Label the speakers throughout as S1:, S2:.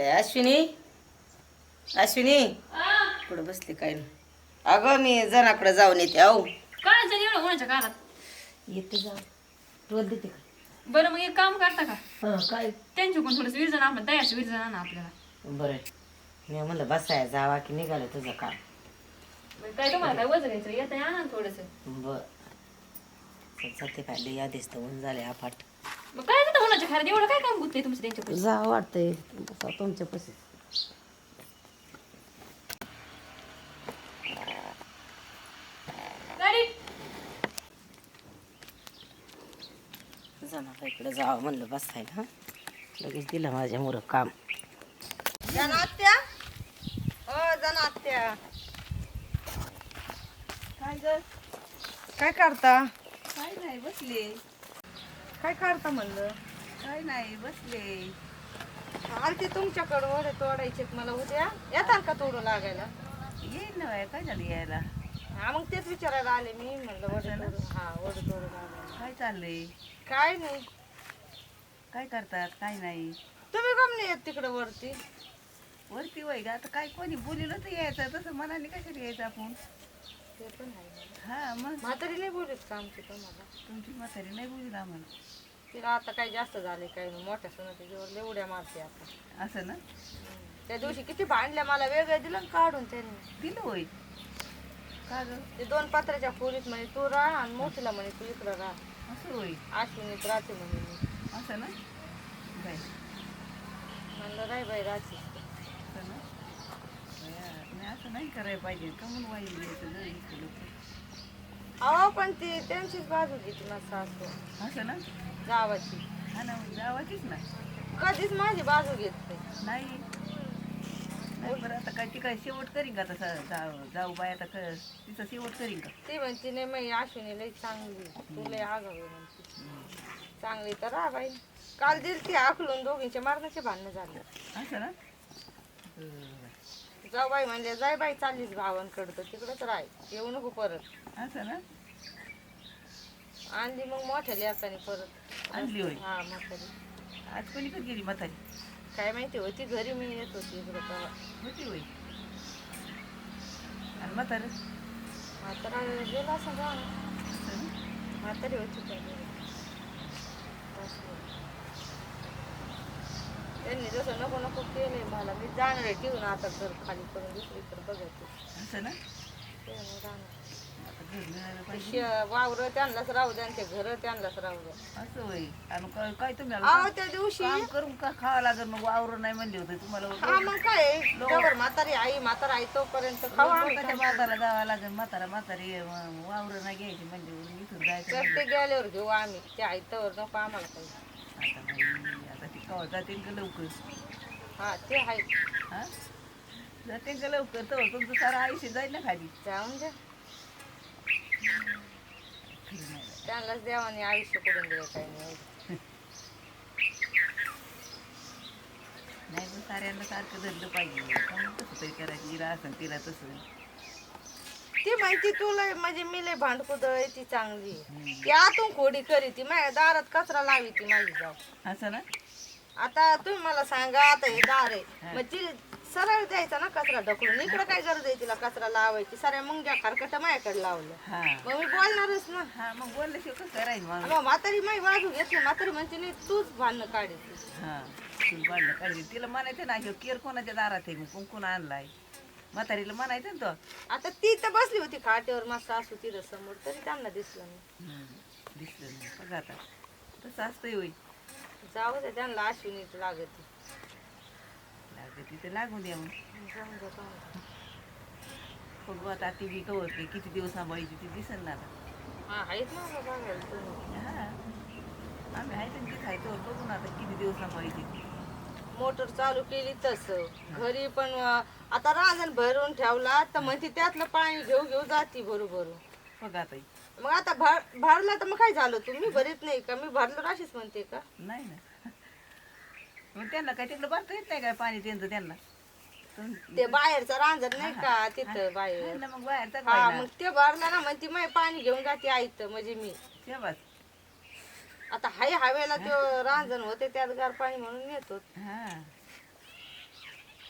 S1: ए, अश्विनी? अश्विनी? कुठं बसली काय? नाही अगं मी जनाकडे जाऊन येते अहो
S2: काय झालं एवढं होण्याच्या काळात
S1: येते जा. रोज देते का?
S2: बरं मग एक काम करता का?
S1: हं, काय?
S2: त्यांच्याकडून थोडंसं विरजण आपलं दयाचं विरजण आणा आपल्याला.
S1: बरं. मी म्हणलं बसाय जावा की निघालं तुझं काम.
S2: काय तुम्हाला काय वजन घ्यायचं येतं आणा ना थोडंसं.
S1: बर. जाते काय लई आधीच तर ऊन झाले आपाट
S2: मग काय तिथं होण्याच्या खरं एवढं काय काम गुतलंय तुमचं त्यांच्या
S1: जा वाटतंय. तुमच्या पशी
S2: गाडी.
S1: जाणार इकडे जावं म्हणलं बसायला हं. लगेच दिलं माझ्या मुलं काम.
S3: जनात्या हो जनात्या काय ग? काय करता?
S4: काय नाही बसले.
S3: काय करता म्हणलं?
S4: काय नाही बसले.
S3: आलते तुमच्याकडं वडे तोडायचे मला उद्या. येतात का तोडू लागायला?
S4: येईल ना बाया, काय झालं यायला?
S3: हा मग तेच विचारायला आले मी म्हणलं वडे तोडू हा वडे तोडू लागायला.
S4: काय चाललंय?
S3: काय नाही.
S4: काय करतात? काय नाही.
S3: तुम्ही कम नाही येत तिकडं वरती?
S4: वरती वय का आता काय कोणी बोलिलं तर यायचं तसं मनाने कशाला यायचं आपण?
S3: ते पण आहे
S4: हा मग?
S3: म्हातारी नाही बोलत का आमची तुम्हाला
S4: तुमची म्हातारी नाही बोलील आम्हाला.
S3: तिला आता काही जास्त झाले काही नाही मोठ्या सणाच्या जीवर एवढ्या मारते आता.
S4: असं ना?
S3: त्या दिवशी किती भांडल्या मला वेगळं दिलं काढून त्यांनी.
S4: दिलं होय? का ग?
S3: ते दोन पत्राच्या खोलीत म्हणे तू राहा आणि मोठीला म्हणे तू इकडं राहा.
S4: असं होय?
S3: आश्विनीत राहते म्हणे मी.
S4: असं ना? काय
S3: म्हणलं राय बाई राहते.
S4: असं ना? बया, नाही असं नाही करायला पाहिजे. का म्हणून वाईट घ्यायचं इकडं.
S3: अहो पण ती त्यांचीच बाजू घेतली ना सासू.
S4: असं ना?
S3: गावाची.
S4: हा ना जावाचीच ना?
S3: कधीच माझी बाजू घेत नाही.
S4: नाही? नाही बरं आता काय ती काय शेवट करीन का तसं जाऊ जाऊ बाय आता क- तिचं शेवट करीन का?
S3: ती म्हणते नाही मी अश्विनी लई चांगली तू लई आगावी म्हणते. चांगली तर राहा बाई. काल दिल ती आखलून दोघींचे मारण्याचे भांडणं झाले.
S4: असं ना?
S3: जाऊ बाई म्हणजे जाय बाई चाललीच भावांकडं तर तिकडंच राह. येऊ नको परत.
S4: असं ना?
S3: आणली मग मोठ्या लेकाने परत.
S4: आणली होय?
S3: हा म्हातारी
S4: आज कोणी कधी गेली म्हातारी?
S3: काय माहिती होती घरी मी येत होती इकडं तेव्हा.
S4: होती होय. आणि म्हातारं?
S3: म्हातारा गेला असं जा
S4: असं ना?
S3: म्हातारी होती त्या घरी. त्यांनी जसं नको नको केलंय मला मी जाणार आहे ठेवून आता घर खाली करून दुसरीकडे बघायचं.
S4: असं ना?
S3: ते नाही जाणार.
S4: आता घर मिळायला पाहिजे.
S3: शे- वावरं त्यांनाच राहू द्या आणि ते घर त्यांनाच राहू द्या.
S4: असं होय. आणि काय काय तुम्ही
S3: अहो त्या दिवशी
S4: काम करून का खावं लागेल मग? वावर नाही म्हणले होते तुम्हाला
S3: हा मग काय? जवळ म्हातारी आई म्हातारा आई तोपर्यंत खाऊ आम्ही
S4: लोकांच्या म्हातारा जावं लागेल. म्हातारा म्हातारी वावर नाही घ्यायची म्हणजे इथून जायचं
S3: ते गेल्यावर घेऊ आम्ही. ते आईतावर नको आम्हाला काही.
S4: आता बाई, कवा जातील का लवकर?
S3: हा ते आहे
S4: हा? जातील का लवकर? तर तुमचं सारं आयुष्य जाईल ना खाली.
S3: जाऊन द्या. त्यांनाच देवाने आयुष्य करून दिलं काही नाही
S4: नाही पण साऱ्यांना सारखं धरलं पाहिजे. का मग कसं तरी करायचं असं तिला तसं.
S3: ती माहिती तुला म्हणजे मी लय भांडकुद आहे ती चांगली आहे. ती आतून खोडी करी ती माझ्या दारात कचरा लावी ती माझी जाऊ.
S4: असं ना?
S3: आता तुम्ही मला सांगा आता हे दार आहे. मग ती सरळ द्यायचा ना कचरा ढकलून. इकडं काय गरज आहे तिला कचरा लावायची? साऱ्या मुंग्या खारकट माझ्याकडे लावलं
S4: हा.
S3: मग मी बोलणारच ना.
S4: हा मग बोलल्याशिवाय कसं करायचं मग?
S3: मग म्हातारी माझी बाजू घेतली. म्हातारी म्हणते नाही तूच भांडणं काढायची
S4: हा बांधलं काढली तिला म्हणायचं ना ह्यो केर कोणाच्या दारात आहे? मी कुंकून आणलाय? म्हातारीला म्हणायचं ना तो.
S3: आता ती तर बसली होती खाटेवर मस्त सासू तिथं समोर. तरी त्यांना दिसलं नाही.
S4: दिसलं नाही. बघा आता. तसं असतंय होय.
S3: जाऊ दे त्यांना अश्विनीच लागत
S4: लागतं तिथे लागून द्या मग
S3: जाऊन दे, जाऊन दे.
S4: बघू आता ती बी कवर की किती दिवस सांभाळायची ती दिसेल ना आता
S3: हा आहेत ना बघायला तुम्ही.
S4: हा आम्ही आहे आहे तर बघू ना आता किती दिवस सांभाळायची ती.
S3: मोटर चालू केली तस घरी पण अं, आता रांजण भरून ठेवला तर म्हणते त्यातलं पाणी घेऊ घेऊ जाती बरोबर
S4: बघ ही.
S3: मग आता भर भरला तर मग काय झालं? तुम्ही भरीत नाही का? मी भरलं अशीच म्हणते का?
S4: नाही ना. मग त्यांना काय तिकडं बांधता येत नाही काय पाणी त्यांचं त्यांना? तर-
S3: ते बाहेरचं रांजण नाही का? तिथं बाहेर.
S4: मग बाहेर तर
S3: हा मग ते भरला ना म्हणते मग पाणी घेऊन जाते आईत म्हणजे मी. आता हाय हवेला तो रांजण होते त्यात गार पाणी म्हणून येतो
S4: हा.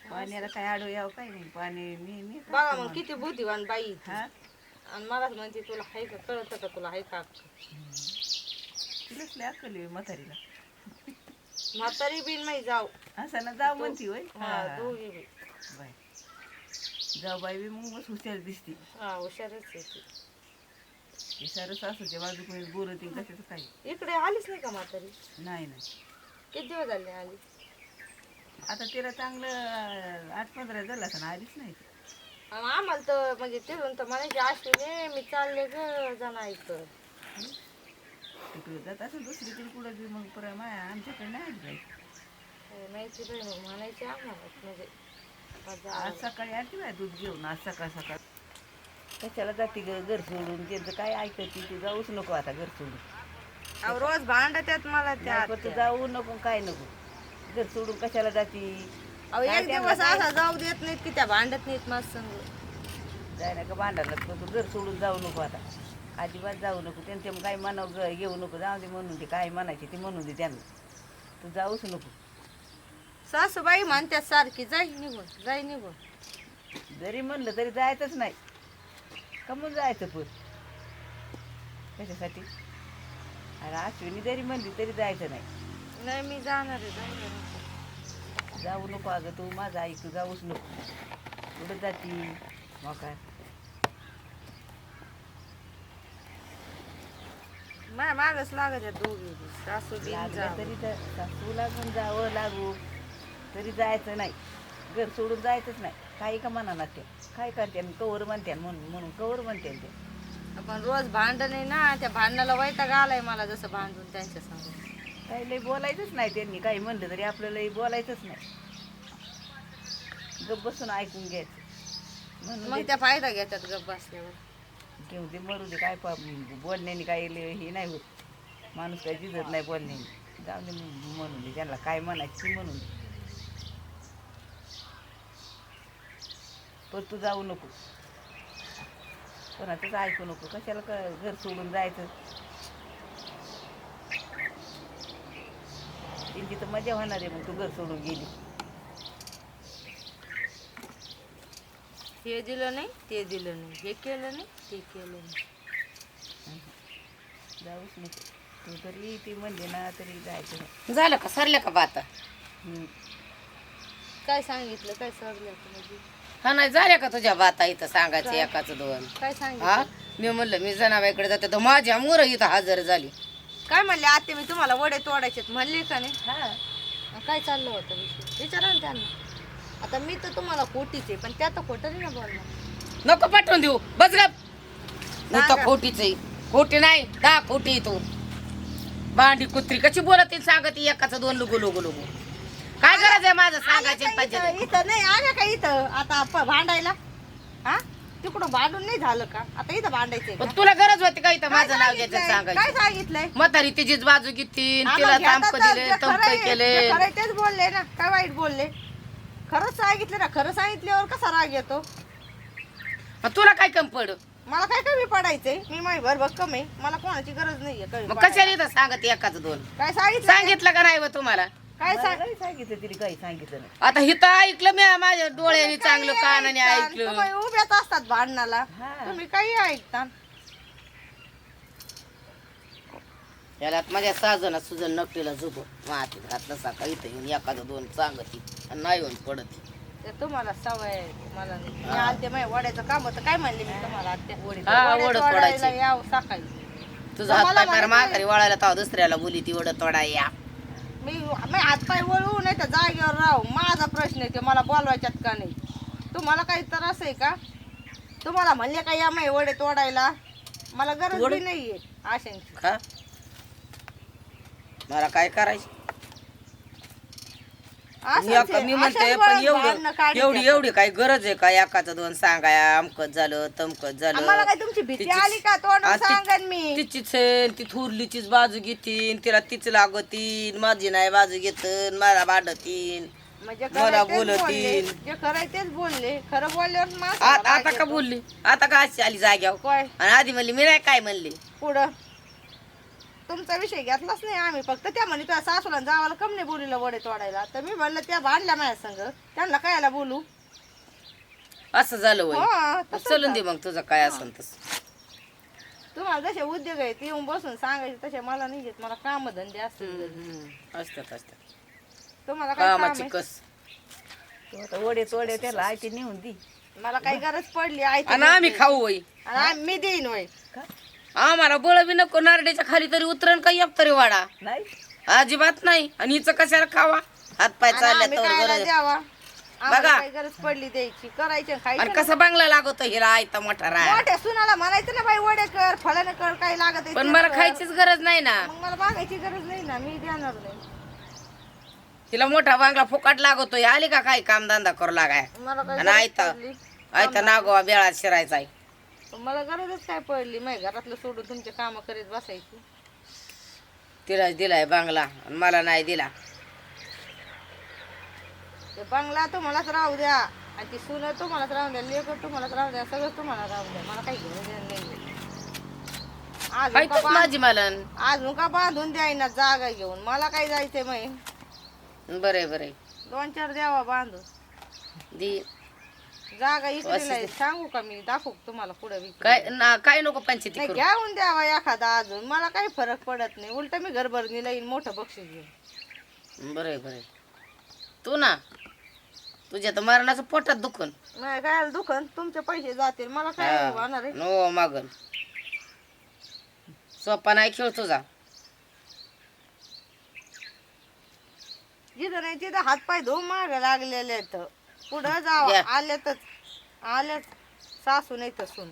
S4: पाण्याला काय आडू यावं काय नाही. पाणी मी मी
S3: बघा मग किती बुद्धिवान बाई.
S4: हा?
S3: आणि मलाच म्हणते तुला हाय का? कळत का तुला हाय का
S4: तिलाच लय अक्कल आहे म्हातारीला.
S3: म्हातारी बिन नाही जाऊ.
S4: असं ना जाऊ म्हणती होय?
S3: हा दोघी बी.
S4: बाय. जाऊ बाई बी मग बस हुशार दिसती.
S3: हा हुशारच आहे ती.
S4: हे सारं सासूच्या बाजू कोणी बोलत कशाचं काही
S3: इकडे आलीच नाही का म्हातारी?
S4: नाही नाही.
S3: किती दिवस झाले आली?
S4: आता तिला चांगलं आठ पंधरा झालं असं आलीच नाही. ती.
S3: आम्हाला तर म्हणजे तिथून तर म्हणायची अश्विनी मी चालले ग जाणं ऐकत
S4: तिकडे जात असं दुसरीकडे कुठं बी मग परत माया आमच्याकडे नाही आली बाई.
S3: माहिती बहीण म्हणायची आम्हाला म्हणजे
S4: आज सकाळी आली बाय दूध घेऊन आज सकाळ सकाळ. कशाला जाते ग घर सोडून त्यांचं काय ऐकते ते जाऊच नको आता घर सोडून.
S3: अहो, रोज भांडत्यात मला त्या
S4: पण तू जाऊ नको काय नको. घर सोडून कशाला जाती?
S3: अहो एक दिवस असा जाऊ देत नाहीत की त्या भांडत नाहीत माझ संग.
S4: जाय ना का भांडायला पण तू घर सोडून जाऊ नको आता. अजिबात जाऊ नको त्यांच्या काय म्हणावं ग घेऊ नको जाऊ दे म्हणून ते काय म्हणायचे ते म्हणून दे त्यांना. तू जाऊच नको.
S3: सासूबाई म्हणत्यात सारखी जाई निघून जाई निघून.
S4: जरी म्हणलं तरी जायचंच नाही. कमून जायचं पण? कशासाठी? अरे अश्विनी जरी म्हणली तरी जायचं नाही.
S3: नाही मी जाणार आहे जाणार आहे.
S4: जाऊ नको अगं तू माझं ऐक जाऊच नको. कुठं जाती? मग काय?
S3: माझ्या मागच दोघी. बी. सासू बी
S4: लागलं
S3: जाऊ.
S4: तरी जा- सासू लागून जावं लागू. तरी जायचं नाही. घर सोडून जायचंच नाही. काही का म्हणा ते? काय करते? कवर म्हणते म्हणून म्हणून कवर म्हणते ते.
S3: आपण रोज भांडण आहे ना त्या भांडणाला वैताग आलाय मला जसं भांडून त्यांच्या संग.
S4: काही लई बोलायचंच नाही त्यांनी. काही म्हणलं तरी आपल्याला बोलायचंच नाही. गप बसून ऐकून घ्यायचं. म्हणून
S3: मग त्या फायदा घेतात गप बसल्यावर.
S4: घेऊ दे मरू दे काय बोलण्याने काही हे नाही होत. माणूस काही जिजत नाही बोलण्याने. जाऊ दे म्हणून दे. त्यांना काय म्हणायचं म्हणून दे. पण तू जाऊ नको. कोणाचंच ऐकू नको. कशाला क- घर सोडून जायचं? त्यांची तर मजा होणार आहे मग तू घर सोडून गेली.
S3: हे दिलं नाही ते दिलं नाही. हे केलं नाही ते केलं नाही.
S4: जाऊच नको तू तरी ती म्हणली ना तरी जायचं नाही.
S1: झालं का? सरल्या का बाता
S4: हम्म.
S3: काय सांगितलं? काय सरलं म्हणजे?
S1: हा नाही झाल्या का तुझ्या बाता इथं सांगायचं एकाच दोन?
S3: काय
S1: हा?
S3: सांगितलं
S1: मी म्हणलं मी जनाबाईकडे जाते तर माझ्या मुर इथं हजर झाली.
S3: काय म्हणले आते मी तुम्हाला वडे तोडायचे म्हणले का नाही?
S4: हा.
S3: मग काय चाललं होतं विषय? विचारा ना त्यांना. आता मी तर तुम्हाला खोटीच आहे पण त्या तर खोटं नाही ना बोलणार.
S1: नको पाठवून देऊ. बस गप. तू. तर खोटीच आहे. खोटी नाही दहा खोटी आहे तू. भांडी कुत्री कशी बोलत सांगत आहे एकाचं दोन लुगू लुगू लुगू. काय गरज आहे माझं सांगायचे
S3: आल्या का इथं? इथं नाही आल्या का इथं? आता प- भांडायला? हा? तिकडं भांडून नाही झालं का? आता इथं भांडायचंय का?
S1: पण तुला गरज होती का इथं
S3: काय
S1: माझं नाव घ्यायचं
S3: सांगितलंय? काय
S1: सांगायचं
S3: सांगितलंय?
S1: म्हातारी तिचीच बाजू घेतली तिला
S3: घेतात तर
S1: दिले
S3: जे खरं
S1: तमक
S3: आहे,
S1: केले.
S3: जे खरं आहे तेच बोलले ना. काय वाईट बोलले? खरंच सांगितलं ना खरं सांगितल्यावर कसा राग येतो?
S1: मग तुला काय कम पड
S3: मला काय कमी पडायचंय? मी माझी भर भक्कम आहे. मला कोणाची गरज नाहीये कमी
S1: मग
S3: पडायला.
S1: कशाला इथं सांगत एकाच दोन?
S3: काय सांगितलं
S1: सांगितलं का नाही बा तुम्हाला?
S3: काय
S4: मला
S3: सांग
S4: नाही सांगितलं तिने काही सांगितलं नाही.
S1: आता हिथं ऐकलं मी माझ्या डोळ्याने चांगलं कानाने ऐकलं.
S3: तुम्ही उभ्याच असतात भांडणाला.
S4: हा.
S3: तुम्ही काही ऐकता.
S1: याला माझ्या सहाजणा सुजन नकटीला झोप मातीत घातलं सकाळी इथं येऊन एखादं दोन सांगती आणि नाही येऊन पडत.
S3: ते तुम्हाला सवय आहे, मला नाही. मी आलते माझ्या वड्याचं काम होतं काय म्हणले मी तुम्हाला आत्या
S1: हा,
S3: वडे
S1: वडं
S3: तोडायला
S1: तोडायची.
S3: यावं सकाळी.
S1: तुझा हात पाय फार माघारी वळायला ताव दुसऱ्याला बोली ती ओढत तोडा या.
S3: मी मी हातपाय वळवू नाही तर जागेवर राहू. माझा प्रश्न आहे ते मला बोलवायच्यात का नाही? तुम्हाला काही त्रास आहे का? तुम्हाला म्हणले का या माई वडे तोडायला. मला गरज
S1: तोड.
S3: बी नाहीये आशांची
S1: मला काय करायचं? मी
S3: आहे.
S1: म्हणते
S3: अशाच
S1: पण
S3: वळण
S1: एवढं एवढी. एवढी काय गरज आहे का एकाचं दोन सांगाया अमकत झालं तमकत झालं
S3: आम्हाला काय तुमची भीती
S1: तिचीच-
S3: आली का तोंड
S1: आ, ती-
S3: सांगन मी
S1: तिचीच आहे, ती थुरलीचीच बाजू घेतीन तिला तीच लागतीन माझी नाही बाजू घेतन मला भांडतीन
S3: म्हणजे
S1: मला
S3: तेच
S1: बोलतील.
S3: बोलले. जे खरं तेच बोलले खरं बोलल्यावर माणसाला
S1: आ-
S3: राग
S1: आता का
S3: येतो.
S1: बोलली आता का अशी आली जाग्यावर
S3: काय
S1: आणि आधी म्हणली मी नाही काय म्हणली
S3: पुढं तुमचा विषय घेतलाच नाही आम्ही. फक्त त्या म्हणे तुझ्या सासूला जावाला कम नाही बोलिलं वडे तोडायला. तर मी म्हणलं त्या भांडल्या माझ्या संग. त्यांना कायला बोलू.
S1: असं झालं वय.
S3: हा तसंच
S1: चलून दे
S3: आहे.
S1: मग तुझं काय तसं.
S3: तुम्हाला जसे उद्योग आहेत येऊन बसून सांगायचे तसे मला नाही घेत मला काम धंदे असतील
S1: असतात असतात.
S3: तुम्हाला काय काम
S1: कामाची
S3: आहे?
S1: कस.
S4: तू आता वडे तोडे त्याला आयती नेऊन दी.
S3: मला काही गरज पडली आई
S1: आणि आम्ही खाऊ वय.
S3: आणि आम्ही- मी देईन वय.
S1: आम्हाला बळ बी नको नारड्याच्या खाली तरी उतरण का एक तरी वाडा?
S4: नाही.
S1: अजिबात नाही. आणि हिचं कशाला खावा? हात पाय
S3: आणि
S1: चालल्या
S3: आम्ही
S1: तर
S3: खायला
S1: गरज
S3: द्यावा आम्हाला
S1: बघा.
S3: काही गरज पडली द्यायची करायची आणि खायची
S1: कसा बांगला लागतो हिला? आयता मोठा राय.
S3: मोठ्या सुनाला म्हणायचं ना बाई वडे कर फळाने कर काही लागत आहे
S1: पण
S3: ते
S1: मला
S3: कर.
S1: खायचीच गरज नाही ना.
S3: मग मला मागायची गरज नाही ना मी देणार नाही.
S1: तिला मोठा बांगला फुकाट लागतोय. आली का काय कामधंदा करू लागाय?
S3: मला काही
S1: आणि
S3: गरज
S1: आयता
S3: पडली.
S1: आयता नागोवा बेळात शिरायचा आहे
S3: मला गरजच काय पडली? माझ्या घरातलं सोडून तुमचे काम करीत बसायची.
S1: तिला दिलाय बांगला आणि मला नाही दिला.
S3: ते बंगला तुम्हालाच राहू द्या. आणि ती सुन तुम्हालाच राहू द्या लेकर तुम्हालाच राहू द्या सगळं तुम्हाला राहू द्या. मला काही घेणं देणं नाही अजून का
S1: हायतच
S3: बांध-
S1: माझी मलन.
S3: अजून का बांधून द्यायना जागा घेऊन? मला काय जायचंय मग
S1: बरे बरे
S3: दोन चार द्यावा बांधून.
S1: दी
S3: जागा इकडे नाही सांगू का मी? दाखवू का तुम्हाला पुढे
S1: काय ना काय नको पंचायती
S3: नाही
S1: करू.
S3: घ्यावून द्यावा एखादा अजून. मला काही फरक पडत नाही. उलट मी घरभरणीला येईन मोठं बक्षीस घेऊन
S1: बरे बरे तू ना तुझ्या तर मरणाचं पोटात दुखन.
S3: नाही काय दुखन? तुमचे पैसे जातील. मला काय होणार आहे?
S1: नो मागन. सोपा नाही खेळ तुझा.
S3: जिथं नाही तिथं हातपाय धुवून माग लागलेले आहेत. पुढं जावं. आल्यातच. आल्यात. सासू नाही तर सून.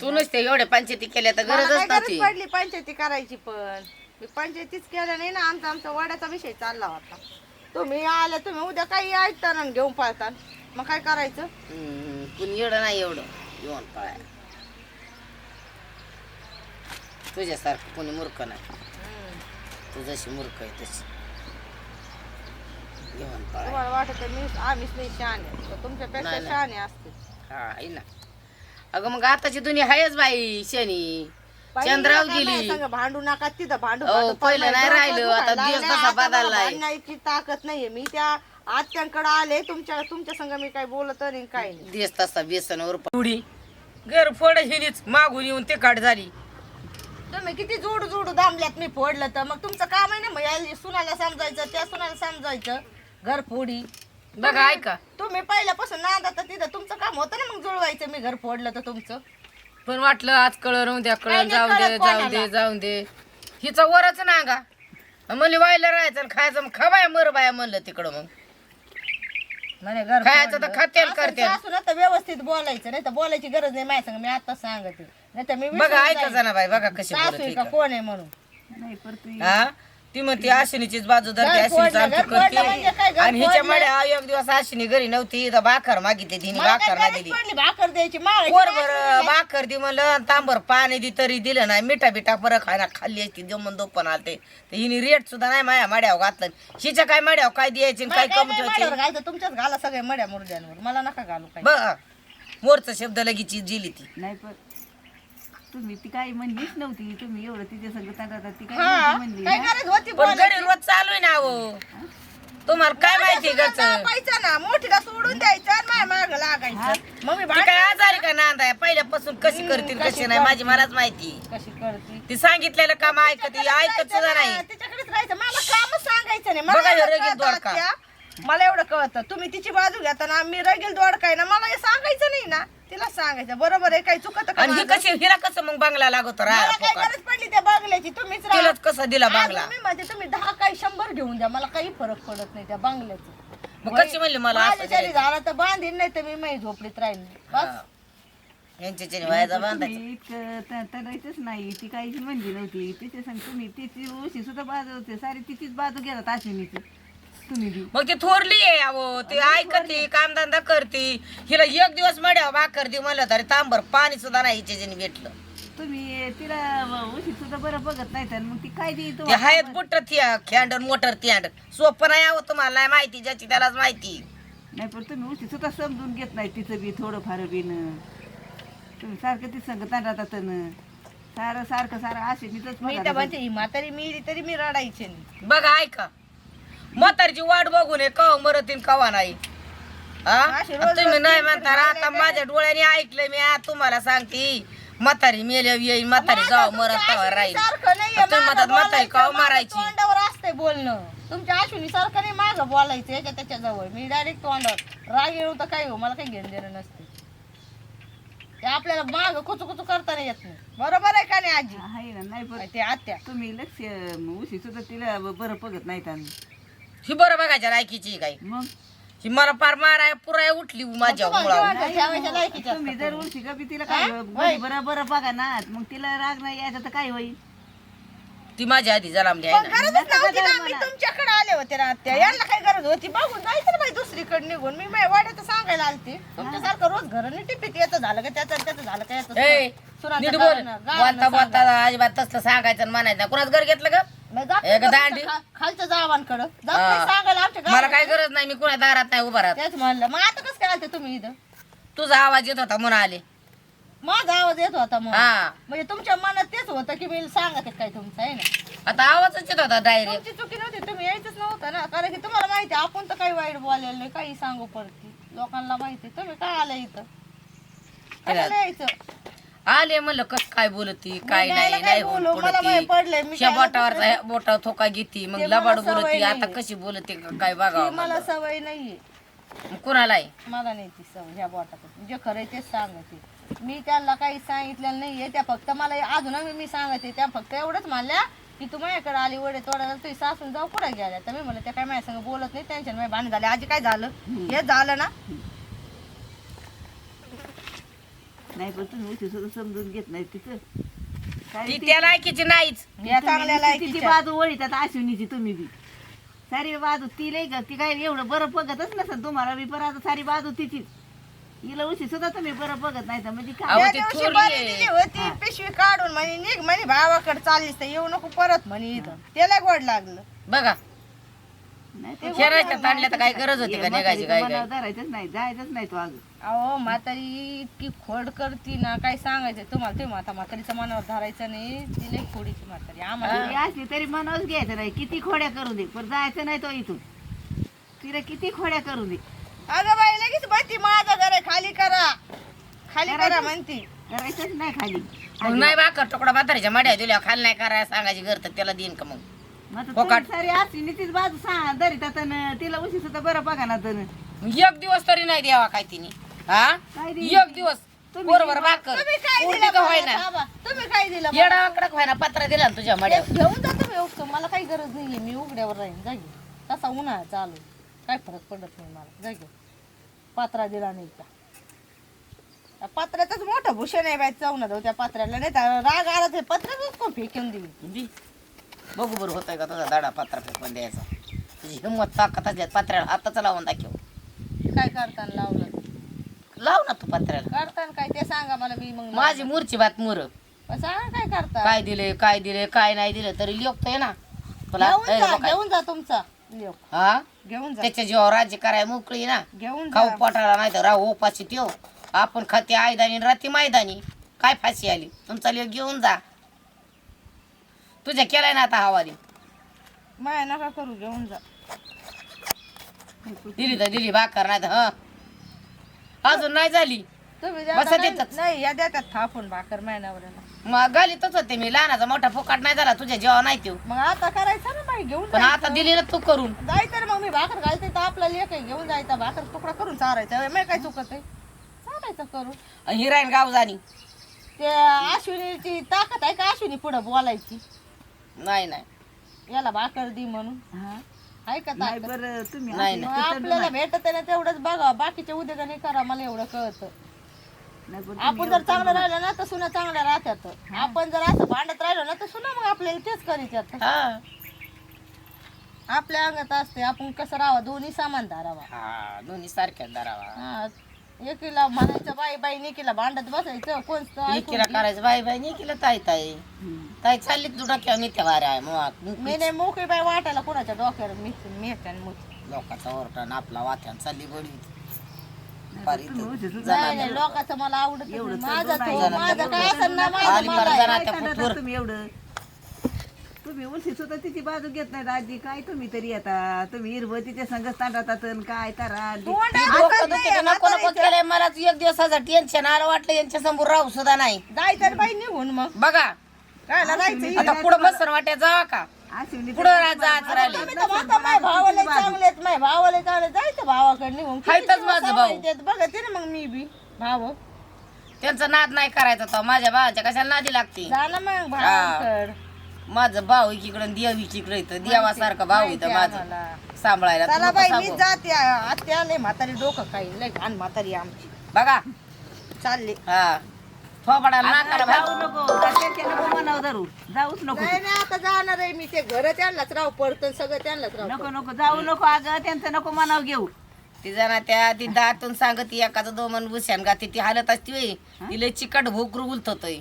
S1: तू नसते एवढ्या पंचायती केल्या तर
S3: मला
S1: गरजच
S3: काय
S1: नव्हती.
S3: गरज पडली पंचायती करायची पण. मी पंचायतीच केलं नाही ना. आमचा आमचा वड्याचा विषय चालला होता. तुम्ही आले तुम्ही उद्या काही ऐकता ना घेऊन पळता मग काय करायचं?
S1: हम्म, कुणी एवढं नाही एवढं. येऊन पळाय तुझ्यासारखं कोणी मूर्ख नाही.
S3: हम्म.
S1: तू जशी मूर्ख आहे तशी. पळाय
S3: तुम्हाला वाटत मी आम्हीच नाही शहाणे पण तुमच्यापेक्षा
S1: नाही, नाही.
S3: शहाणे असते
S1: हा आहे ना. अगं मग आताची दुनिया आहेच बाई शनी चंद्राव गेली.
S3: भांडू नका तिथं भांडू भांडू.
S1: पहिलं नाही राहिलं, आता
S3: दुखायला
S1: दिवस
S3: लागलंय.
S1: कसा
S3: आता मला
S1: बदललाय.
S3: भांडण्याची ताकद नाहीये. मी त्या आत्यांकडे आले तुमच्या तुमच्या संग मी काही बोलत नाही काय नाही.
S1: दिस तसा बेसन उडी. घर फोड हिनीच मागून येऊन ते काढ झाली.
S3: तुम्ही किती जोड जोड दामल्यात मी फोडलं तर. मग तुमचं काम आहे ना मग या सुनाला समजायचं त्या सुनाला समजायचं. घर फोडी
S1: बघा ऐका.
S3: तुम्ही पहिल्यापासून नांदा तर तिथं तुमचं काम होतं ना मग जुळवायचं मी घर फोडलं तर तुमचं.
S1: पण वाटलं आज कळर उद्या कळर
S3: नाही
S1: जाऊ दे
S3: कळत
S1: जाऊ
S3: कोणाला.
S1: दे जाऊ दे. हिचा वरच नांगा. म्हणली व्हायला राहायचं आणि खायचं मग खवाय मर बाया म्हणलं तिकडं मग.
S3: म्हणे घर
S1: खायचं तर
S3: असं ना तर व्यवस्थित बोलायचं नाही तर बोलायची गरज नाही माझ्या संग मी आता सांगते. नाही तर मी
S1: बघा
S3: विसरून
S1: ऐका
S3: जाईन.
S1: बाई बघा कशी
S3: सासू
S1: बोलत
S3: आहे
S1: ही
S3: का. कोण आहे म्हणून.
S4: नाही पर तू
S1: हा ती म्हणते आशिनीचीच बाजू धरते आशिनीच आमची
S3: म्हणजे
S1: करते आणि हिच्या? मड्या एक दिवस आशिनी घरी नव्हती तर भाकर मागितली तिने भाकर नाही दिली.
S3: भाकर द्यायची?
S1: बरोबर. भाकर दि म्हणलं तांबर पाणी दि तरी दिलं नाही. मिठा बिठा परत खायला खाल्ली असती जमून दोपन आलते. तर हिने रेट सुद्धा नाही माझ्या माड्यावर घातलं. हिच्या काय माड्यावर काय द्यायची काय कमी ठेवायची?
S3: तुमच्याच घाला सगळे मड्या मुरड्यांवर मला नका घालू काय
S1: बघ मोरचा शब्द लगेची जिली ती.
S4: नाही पण तुम्ही ती काही म्हणलीच नव्हती. तुम्ही एवढं तिच्या संग तंटातात ती काही नव्हती म्हणली
S3: काय
S4: ना.
S3: गरज होती
S1: पण
S3: बोलायची?
S1: घरी रोज चालू आहे ना हो तुम्हाला काय माहिती
S3: सुद्धा
S1: गच
S3: ना. मोठीला सोडून द्यायचं आणि माग लागायचं. मग मी
S1: ती काय आजारी का नांदाय? पहिल्यापासून कशी करतील
S3: कशी
S1: नाही माझी मलाच माहिती.
S3: कशी करते
S1: ती सांगितलेलं काम ऐकत ऐकत सुद्धा नाही.
S3: तिच्याकडेच राहायचं. मला काम सांगायचं नाही. मला एवढं
S1: रगील
S3: कळतं
S1: दोडका.
S3: आत्या, मला एवढं कळतं. तुम्ही तिची बाजू घेता ना मी रगेल दोडकाय ना. मला हे सांगायचं नाही ना. तिला सांगायचं बरोबर आहे काही चुकत का
S1: आणि ही
S3: माझं?
S1: कशी हिला कसं मग बांगला लागतो
S3: मला गरज पडली त्या बांगल्याची तुम्हीच राहा.
S1: तिलाच कसं दिला
S3: आज
S1: बांगला?
S3: मी म्हणते तुम्ही दहा काही शंभर घेऊन द्या मला काही फरक पडत नाही त्या बांगल्याचं.
S1: मग कशी म्हणली मला असं
S3: माझ्या? झालं तर बांधीन नाही तर मी मै झोपडीत राहील बस.
S1: हा. यांच्याच्याने व्हायचा बांधायचं.
S4: तुम्ही इतकं त- तरायचंच नाही. ती काहीच म्हणली नव्हती. तिचे सांग तुम्ही तिची उशी सुद्धा बाजू होते. सारी तिचीच बाजू घेतात अश्विनीची. तुम्ही बी
S1: मग ती थोरली आहे अहो ती ऐकते कामधंदा करते. हिला एक दिवस मड्या भाकर दे म्हणलं तरी तांबर पाणी सुद्धा नाही हिच्याच्याने भेटलं.
S4: तुम्ही तिला उशी सुद्धा बरं बघत नाही तर मग ती काय दी
S1: ते आहेत बुट्ट खॅन्डर मोटर थियांड सोपं नाही आहो तुम्हाला नाही माहिती ज्याची त्यालाच माहिती.
S4: नाही पण तुम्ही उशी सुद्धा समजून घेत नाही तिचं बी थोडं फार बीन तुम्ही सारखं ती संगत राहतात सारं सारखं सारं अश्विनीच
S3: मी तर म्हणते ही म्हातारी मिली तरी मी रडायचे नाही
S1: बघा ऐका. म्हातारीची वाट बघून आहे कवा मरतीन कवा नाही? हा
S3: अशी रोज
S1: तुम्ही नाही म्हणता
S3: तरी
S1: आता माझ्या डोळ्याने ऐकलंय मी आज तुम्हाला सांगते. म्हातारी मेल्या येईल म्हातारी जाऊ मरत कवा राहील. तुम्ही म्हणतात
S3: मागं
S1: म्हातारी काव मारायची?
S3: तोंडावर असतंय बोलणं. तुमच्या अश्विनी सारखं नाही माझं बोलायचं याच्या त्याच्याजवळ मी डायरेक्ट तोंडावर. राग येऊ तर काय हो? मला काही घेणं देणं नसते ते आपल्याला माग कुचू कुचू करता येत नाही. बरोबर आहे का नाही आजी?
S4: आहे ना नाही पण
S3: ते आत्या.
S4: तुम्ही लक्ष उशी सुद्धा तिला बरं बघत नाहीत आम्ही.
S1: ही बरं बघायच्या लायकीची काय
S4: मग?
S1: ही मला पार माराय पुराय उठली माझ्या मुळावर.
S4: तुम्ही जर उलशी तिला
S3: हा?
S4: काय. बरं बरं बघा ना मग तिला राग नाही यायचा तर काय होईल?
S1: ती माझ्या आधी
S3: गरजच नव्हती ना मी तुमच्याकडे आले होते ना आत्या. यांना काय गरज होती? बघून जायचं ना बाई दुसरीकडे निघून. मी माझ्या वाड्यात सांगायला आलते. तुमच्यासारखं रोज घराने टिपीत याचं झालं का त्याचं त्याचं झालं का याचं
S1: ए, नीट बोल. बोलता बोलता अजिबात तसलं सांगायचं आणि म्हणायचं. कुणाच घर घेतलं का एक दांडी.
S3: खालच्या जावांकडं.
S1: हा.
S3: सांगायला आमच्या
S1: मला
S3: गावाला.
S1: काय गरज नाही मी कुणा दारात नाही उभा राहत.
S3: तेच म्हणलं. मग आता कसं काय आलते तुम्ही इथं?
S1: तुझा आवाज येत होता म्हणून आले.
S3: माझा आवाज येत होता मग
S1: हा.
S3: म्हणजे तुमच्या मनात तेच होतं की मी सांगत काय तुमचं आहे ना?
S1: आता आवाजच येत होता डायरेक्ट
S3: तुमची चुकी नव्हती तुम्ही यायचंच नव्हतं ना. कारण की तुम्हाला माहिती आहे, आपण तर काही वाईट बोललेलं नाही काही सांगू पडते लोकांना माहिती तुम्ही काय आलं इथं? कशाला यायचं?
S1: आले म्हणलं कस काय बोलती काय
S3: नाही,
S1: नाही ह्या
S3: काय
S1: बोटावरचा ह्या बोटावर थोका घेती मग लबाड बोलती आता. कशी बोलते का काय
S3: ती
S1: बघावं
S3: मला. सवय नाहीये.
S1: कुणाला आहे
S3: मला नाही ती सवय ह्या बोटात जे खरं तेच सांगते. मी त्यांना काही सांगितलेलं नाहीये त्या फक्त मला अजून मी सांगते त्या फक्त एवढंच म्हणल्या की तू माझ्याकडे आली वडे तोडायला तुझी सासून जाऊ कुठे गेल्या. तर मी म्हणलं त्या काय माझ्या संग बोलत नाही त्यांच्या माझ्या भांडण झाले. आजी काय झालं? हे झालं ना?
S4: नाही पण तुम्ही उशी सुद्धा समजून घेत नाही तिचं काय
S1: ती
S4: ती-
S1: त्या लायकीची नाहीच.
S3: या चांगल्या
S4: तुम्ही तिची
S3: लायकीच्या.
S4: बाजू वळीतात अश्विनीची तुम्ही बी. सारी बाजू ती लई ग ती काय एवढं बरं बघतच नसेल तुम्हाला बी बरं आता सारी बाजू तिचीच हिला उशी सुद्धा तुम्ही बरं बघत नाही तर म्हणजे काय?
S1: अहो,
S3: त्या
S1: ती
S3: दिवशी
S1: थोरली
S3: बरी
S1: आहे.
S3: दिली होती पिशवी काढून म्हणे निघ म्हणे भावाकडे चाललीस तर येऊ नको परत म्हणे इथं. त्याला गोड लागलं.
S1: बघा. खेळायच्या ताणल्या तर काय गरज होती का? निघायची काय
S4: धरायचंच नाही जायचंच नाही तो अगं
S3: अहो म्हातारी इतकी खोड करती ना काय सांगायचं? तुम्हाला ते माता म्हातारीचं मनावर धरायचं नाही. ती लई खोडीची म्हातारी आम्हाला.
S4: ती असली तरी मनावच घ्यायचं नाही. किती खोड्या करू दे पण जायचं नाही तो इथून. तिला किती खोड्या करू दे.
S3: अगं बाई लगेच म्हणती माझं घर आहे खाली करा. खाली करा म्हणती.
S4: करायचंच नाही खाली.
S1: मग नाही भाकर तुकडा म्हातारीच्या मड्या दिल्या खाली नाही करायला सांगायची घर तर त्याला देईन का मग?
S4: आता
S1: फोकाट.
S4: तुम्ही सारी असली तीच बाजू सांग धरीत आता न, तिला उशी सुद्धा बरं बघा ना तर
S1: एक दिवस तरी नाही द्यावा काय तिने हा?
S4: काय?
S1: एक दिवस. बरोबर भाकर
S3: तुम्ही काय दिलं
S1: का
S3: मला?
S1: व्हायना
S3: थांबा. तुम्ही काय दिलं मला?
S1: येडा आकडा व्हायना पत्रा दिला ना तुझ्या
S3: एक घेऊन जा तुम्ही उपतो मला काही गरज नाहीये. मी उघड्यावर राहीन. जागी तसा उन्हाळा चालू काय फरक पडत नाही मला. जागी पात्रा दिला नाही का? त्या मोठं भूषण आहे बाई. चवना जाऊ त्या पात्र्याला नाही तर राग आला ते पत्राच कोण फेकून दिली.
S1: दे. बघू बरं होतंय का तुझा दाडा पत्रा फेकून द्यायचा. तुझी हिंमत ताकद असल्या पत्र्याला हाताच लावून दाखव.
S3: काय करताना लावलं?
S1: लाव ना तू पत्र्याला.
S3: करताना काय ते सांगा मला मी मग
S1: माझी मूरची बात मूर.
S3: पण सांगा काय करता?
S1: काय दिले काय दिले काय नाही दिलं तरी लिखतोय ना. तुला
S3: घेऊन जा. घेऊन जा तुमचा.
S1: हा?
S3: घेऊन जा.
S1: त्याच्या जीवावर राज्य करायला मोकळी ना.
S3: घेऊन
S1: खाऊ पोटाला नाही तर राहू उपाशी त्यो आपण खाते आयदानी राती मैदानी. काय फाशी आली? तुमचा लेख घेऊन जा. तुझ्या केलाय ना आता हवाली.
S3: माया नका करू घेऊन जा.
S1: दिली तर दिली भाकर नाही तर हं. अजून नाही झाली.
S3: तुम्ही
S1: बसा
S3: नाही- या देतात थापून भाकर महिन्यावरला
S1: मग घालीतच होते मी लहानाचा मोठा फुकाट नाही झाला तुझ्या जेव्हा नाही त्यो.
S3: मग आता करायचं ना बाई घेऊन
S1: पण. आता दिली ना तू करून.
S3: जायचं मग मी भाकर घालते तर आपला लेख घेऊन जायचा भाकर तुकडा करून चारायचा. मी काय चुकत आहे? चारायचं करून.
S1: आणि ही राहीन गाव जाणी
S3: ते अश्विनीची ताकद आहे का अश्विनी पुढं बोलायची?
S1: नाही नाही.
S3: याला भाकर दी म्हणून.
S4: हा?
S3: आहे का
S4: नाही
S3: ताकद?
S4: बरं तुम्ही
S1: नाही,
S3: मग आपल्याला भेटत आहे ना तेवढंच बघा बाकीच्या उद्योगाने करा मला एवढं कळतं.
S4: नाही
S3: आपण जर चांगलं राहिलं ना तर सुना चांगल्या राहतात. आपण जर असं भांडत राहिलो ना तर सुना मग आपल्याला तेच.
S1: हा.
S3: आपल्या अंगात असते. आपण कसं राहावं? दोन्ही समानता राहावा
S1: हा दोन्ही सारख्या धरावा.
S3: हा. एकीला म्हणायचं बाई बाई निकीला भांडत बसायचं कोणतं ऐकून
S1: एकीला करायचं बाई बाई नाही केलं ताई. ताई ताई चालली तुझा किंवा मी त्या वाऱ्या आहे मग
S3: मी नाही मोकळी बाई वाटायला कोणाच्या डोक्यावर मी मेहत्या मुत
S1: लोकांचा ओरटण आपला वाट्यान चालली बडी. फार
S4: तुम्ही
S1: इथं
S3: नाही नाही लोकांचं मला आवडत नाही.
S4: एवढं
S3: माझा तो. माझं काय असेल ना माझं मला आहे.
S4: एवढं? तुम्ही उलशी सुद्धा तिची बाजू घेत नाही आजी काय तुम्ही तरी आता? तुम्ही हिरवं तिच्या संघ तांडातात काय
S1: नको नको केलंय मला. तू एक दिवसाचं टेन्शन आलं वाटलं यांच्या समोर राहू सुद्धा नाही.
S3: जायचं बाई निघून मग.
S1: बघा.
S3: जायचं
S1: आता पुढं बसर वाट्या जावा का? पुढं जायचं राहिले
S3: भावाला चांगले आहेत माझ्या भावाला चांगले जायचं भावाकडे निघून.
S1: माझं भाऊ.
S3: सांभाळते, बघते ना मग मी बी. भाव.
S1: त्यांचा नाद नाही करायचा तो. माझ्या भावाच्या कशाला नादी लागते?
S3: जा ना मग भावाकड.
S1: माझं भाऊ एकीकडे देव एकीकडे इथं देवासारखं भाऊ इथं माझं. सांभाळायला तू
S3: चला बाई मी
S1: सांगू.
S3: जाते आले म्हातारी डोकं काही लय घाण म्हातारी आमची.
S1: बघा.
S3: चालले.
S1: हा. थोबाडा नाकाला
S4: जाऊ
S1: भाऊ
S4: नको त्यांच्या नको मनावर धरू. जाऊच नको.
S3: नाही नाही आता जाणार आहे मी. ते घर त्यांनाच राव सगळं त्यांनाच राव
S4: नको नको जाऊ नको अगं त्यांचं नको मनावर घेऊ.
S1: ती त्या ती दातून सांगत एकाचं दोमन भुस्यान गाती ती हालत असती वय तिला चिकट भोकरू उलथतोय.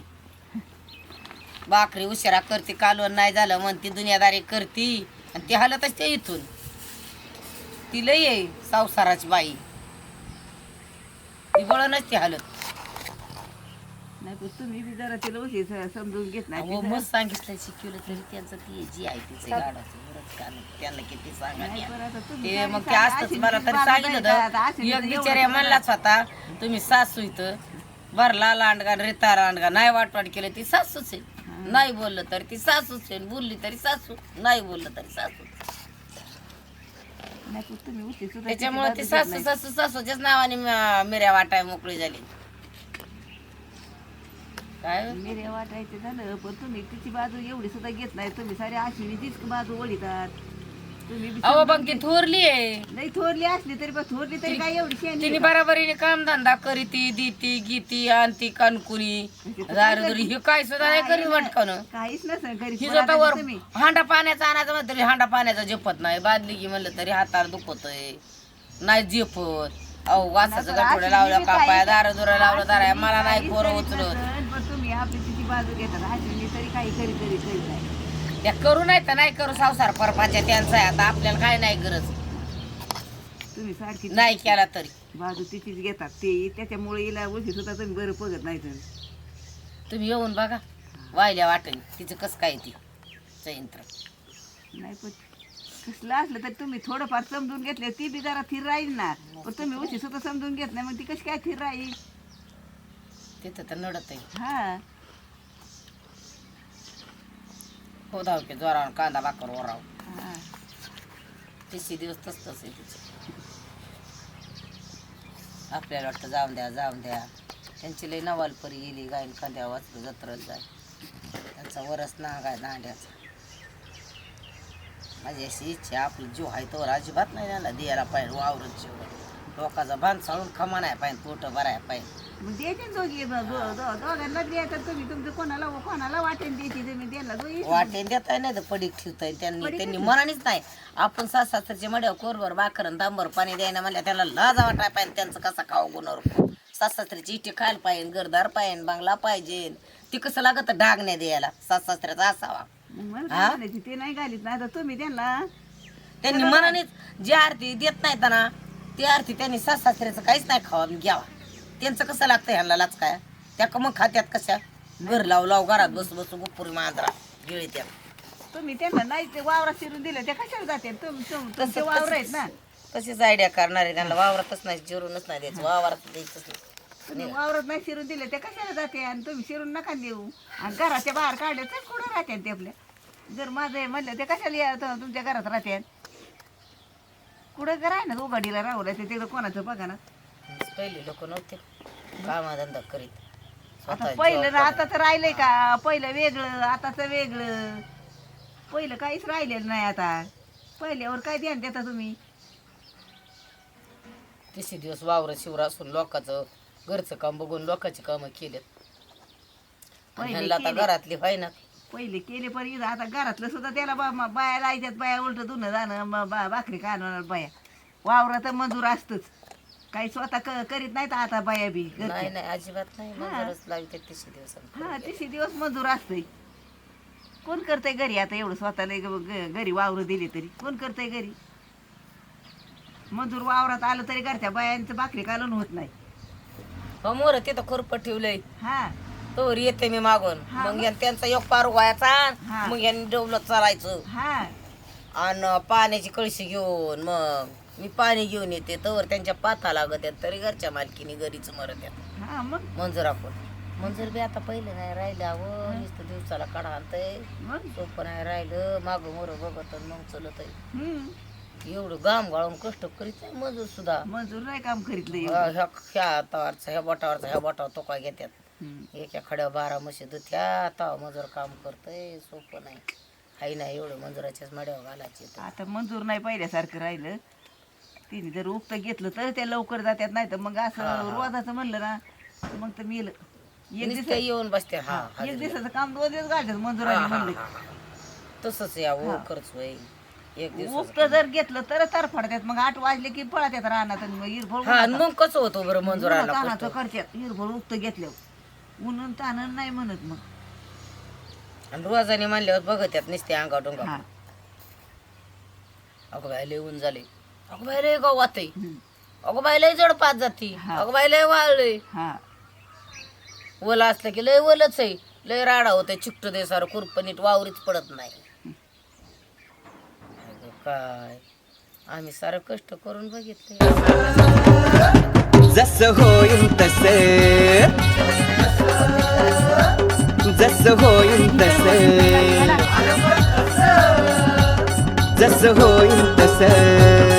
S1: बाकरी उशिरा करते कालवण नाही झालं म्हणती दुनियादारी करती. आणि ती हालत असते इथून. ती लय आहे संसाराची बाई. ती बळ नसते हालत.
S4: नाही पण तुम्ही बी जरा तिला उशी समजून घेत नाही
S1: अहो, मग सांगितलं शिकवलं तरी त्यांचं ती जी आहे तिचं गाडाचं बरंच. त्यांना किती सांगा
S4: नाही,
S1: द्या.
S4: बरं आता तुम्ही
S1: ते मग ते
S4: सांगा,
S1: असतच
S4: अशी
S1: मला तरी सांगितलं होतं.
S4: अशी
S1: एक म्हणलाच होता तुम्ही सासू इथं भरला लांडगा रेता लांडगा नाही वाटवाट केलं ती सासूच आहे. नाही बोललं तरी ती सासूच आहे बोलली तरी सासू नाही बोललं तरी सासू. त्याच्यामुळे ती सासू. सासू सासूच्याच नावाने मिऱ्या वाटाय मोकळी झाली. काय?
S4: मेरे वाटायचं झालं पण तुम्ही तिची बाजू एवढी सुद्धा घेत नाही. तुम्ही सारे अशी तीच बाजू ओढितात. तुम्ही बी
S1: अहो ती थोरली आहे.
S4: नाही थोरली असली तरी पण थोरली तरी काय एवढी शेण
S1: तिने बराबरीने कामधंदा करीती देती गीती आणती कणकुरी दारुदुरी हे काय सुद्धा नाही करी वाटकन.
S4: काहीच नसेल घरी
S1: ही
S4: आता
S1: वर
S4: तुम्ही.
S1: हांडा पाण्याचा आणायचा म्हणलं तरी हांडा पाण्याचा झेपत नाही. बादली की म्हणलं तरी हाताला दुखतय. नाही झेपत. अहो वासाचं गठोडं लावलं कापाया दारा दुरा लावलं दारा मला नाही पोरं उचलत.
S4: पण तुम्ही आपली तिची बाजू घेतात अश्विनी तरी काही करी तरी करीत
S1: त्या करू नाही तर नाही करू संसार परपाच्या त्यांचा आहे. आता आपल्याला काय नाही गरज.
S4: तुम्ही सारखी
S1: नाही केला तरी.
S4: बाजू तिचीच घेतात. ते त्याच्यामुळे हिला उशी सुद्धा तुम्ही बरं बघत नाही तर.
S1: तुम्ही येऊन बघा. वाहिल्या वाटण तिचं कसं काय ती? चयंत्र
S4: नाही पण कसलं असलं तर तुम्ही थोडंफार समजून घेतले ती बी जरा थिर राहील ना. पण तुम्ही उशी सुद्धा समजून घेत नाही मग ती कशी काय थिर राहील?
S1: तिथं तर नडत आहे
S4: हा.
S1: हो धाव की जोरावर कांदा बाकर ओराव.
S4: हा.
S1: तिसरी दिवस तस तस आहे तिचं. आपल्याला वाटतं जाऊन द्या जाऊन द्या. त्यांची लई नवालपरी गेली गायन खांद्या वाचलं जत्रच जाय. त्यांचा वरस नाग आहे दांड्याचा माझी अशी इच्छा आपली जीव आहे तर अजिबात नाही त्याला द्यायला पाहिजे वावरत जीव. लोकांचा भान चाळून खमा नाही पाहिजे पोट भराय पाहिजे.
S4: मग द्यायचे ना दोघी. दो- दो- दो- दोघांना द्यायचं तुम्ही. तुमचं कोणाला कोणाला वाटेल द्यायची तुम्ही. द्यायला दोघी
S1: वाटे देताय नाही तर पडीक ठेवताय. त्यांनी त्यांनी मनानेच नाही. आपण सास सासरचे मड्या कोरभर बाकरन तांबर पाणी द्यायला म्हणल्या त्याला लाजा वाटाय पाहिजे त्यांचं कसा खाऊ गुणवर सास सासऱ्याची इटे खायला पाहिजे घरदार पाहिजे बांगला पाहिजे. ते कसं लागत डागण्या द्यायला. सास सासऱ्याचा असावा.
S4: मग मला काय म्हणायची? ते नाही घालीत. नाही तर तुम्ही त्यांना
S1: त्यांनी मनानेच जी आरती देत नाहीत ना ती आरती त्यांनी सास सासऱ्याचं काहीच नाही खावा. घ्यावा. त्यांचं कसं लागतं ह्यांना लाचकाय? त्या का मग खात्यात कशा? घर लाव लाव घरात बसू बसू गुप्पुरी मांजरा गिळी त्या.
S4: तुम्ही त्यांना नाही ते वावरात शिरून दिलं ते कशाला जाते? तुम तुम तुमचे वावर आहेत ना.
S1: तशीच आयडिया करणार आहे त्यांना. वावरातच नाही जिरूनच नाही द्यायचं. वावरात द्यायचंच नाही.
S4: तुम्ही वावरात नाही शिरून दिले ते कशाला जाते? आणि तुम्ही शिरून नका देऊ. आणि घराच्या बाहेर काढले तर कुठं राहते ते आपल्या? जर माझं आहे म्हणलं ते कशाला या- त- तुमच्या घरात राहते? कुठं घर आहे ना उघडीला राहू ते तिकडं कोणाचं बघा ना.
S1: पहिले लोक नव्हते. कामाधंदा करीत.
S4: आता
S1: स्वतः
S4: पहिलं ना आता तर राहिलंय का? पहिलं वेगळं आताचं वेगळं. पहिलं काहीच राहिलेलं नाही आता. पहिल्यावर काय ध्यान देता तुम्ही?
S1: तिसरे दिवस वावर शिवर असून लोकांचं घरचं काम बघून लोकांची कामं केलेत. आणि
S4: पहिले
S1: ह्यांना आता
S4: केले.
S1: घरातली व्हायना
S4: पहिले केले पण इथं आता घरातलं सुद्धा त्याला बा म- बाया लायच्यात बाया उलट धुणं जाणं म- बा- भाकरी काढणार बाया. वावरात मजूर असतच. काही स्वतः क- करीत नाहीत आता बाया बी
S1: नाही
S4: घरच्या.
S1: नाही अजिबात नाही. मंजूरच
S4: हा तिसरे दिवस मजूर असतंय. कोण करतंय घरी? आता एवढं स्वतःला ग- ग- घरी वावर दिली तरी. कोण करतंय घरी? मजूर वावरात आलं तरी घरच्या बायांचं भाकरी कालून होत नाही.
S1: हो मोर तिथं खुरप ठेवलंय.
S4: हा.
S1: तोवर येते मी मागून.
S4: हा,
S1: मग? यान त्यांचा एक पार व्हायचा. मग यांनी डवलं चालायचं.
S4: हा.
S1: आणि पाण्याची कळशी घेऊन मग मी पाणी घेऊन येते तवर त्यांच्या पाथा लागत आहेत तरी घरच्या मालकीने घरीच मरत आहेत.
S4: हा मग?
S1: मंजूर आपण. मंजूर बी आता पहिले नाही राहिलं अहो नुसतं दिवसाला काढा आणतंय.
S4: मग?
S1: सोपं नाही राहिलं माग मोर बघत आणि मग चलत आहे.
S4: हम्म.
S1: एवढं गाम गाळून कष्ट करीत नाही मजूर सुद्धा.
S4: मजूर नाही काम करीतलं
S1: ह्या
S4: एवढं.
S1: ह्या- ह्या हातावरचा ह्या बोटावरचा ह्या बोटावर तो काय घेतात
S4: हम्म.
S1: एका खड्या बारा म्हशी दुथ्या आता मजूर काम करतय सोपं नाही. हाय नाही एवढं मजुराच्याच मड्यावर घालायचे तर.
S4: आता मंजूर नाही पहिल्यासारखं राहिलं. तिने जर उक्त घेतलं तर ते लवकर जात्यात नाही तर मग असं रोजाचं म्हणलं ना मग तर मेलं एक
S1: नुसतं
S4: दिवस
S1: येऊन बसते हा
S4: एक दिवसाचं काम दोन दिवस घालतात मंजुराने म्हणलं.
S1: तसंच या ओ खर्च होय एक दिवस
S4: जर घेतलं तर तर पडतात मग आठ वाजले की पळतात रानात आणि मग
S1: हा आणि मग कसं होतं बरं मंजुराला
S4: तानाचं करतात हिरभळ उक्त घेतल्यावर. ऊन ताणन नाही म्हणत मग.
S1: आणि रोजाने म्हणल्यावर बघत यात नुसते अंगा डोंगा.
S4: हा.
S1: अगं बाय ऊन झाले अगं बाय लय गावात आहे. अगं बाय लय जड पाच जाती.
S4: हा.
S1: अगं बाय लय वाळलंय
S4: हा.
S1: ओलं असलं की लय ओलच आहे. लय राडा होतंय चिकट दे सारं नीट वावरीच पडत नाही. अगं काय? आम्ही सारं कष्ट करून बघितले
S5: जसं होईल तसे. जसं होईल तसे. जसं होईल तसे.